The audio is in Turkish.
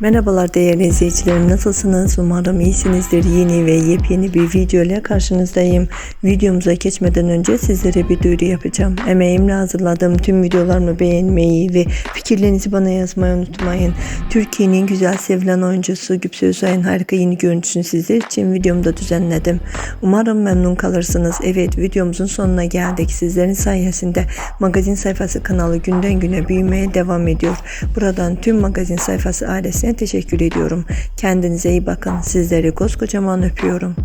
Merhabalar değerli izleyicilerim nasılsınız? Umarım iyisinizdir. Yeni ve yepyeni bir video ile karşınızdayım. Videomuza geçmeden önce sizlere bir duyuru yapacağım. Emeğimle hazırladığım tüm videolarımı beğenmeyi ve fikirlerinizi bana yazmayı unutmayın. Türkiye'nin güzel sevilen oyuncusu Güpse Özay'ın harika yeni görüntüsünü sizler için videomda düzenledim. Umarım memnun kalırsınız. Evet videomuzun sonuna geldik. Sizlerin sayesinde magazin sayfası kanalı günden güne büyümeye devam ediyor. Buradan tüm magazin sayfası ailesine teşekkür ediyorum. Kendinize iyi bakın. Sizleri koskocaman öpüyorum.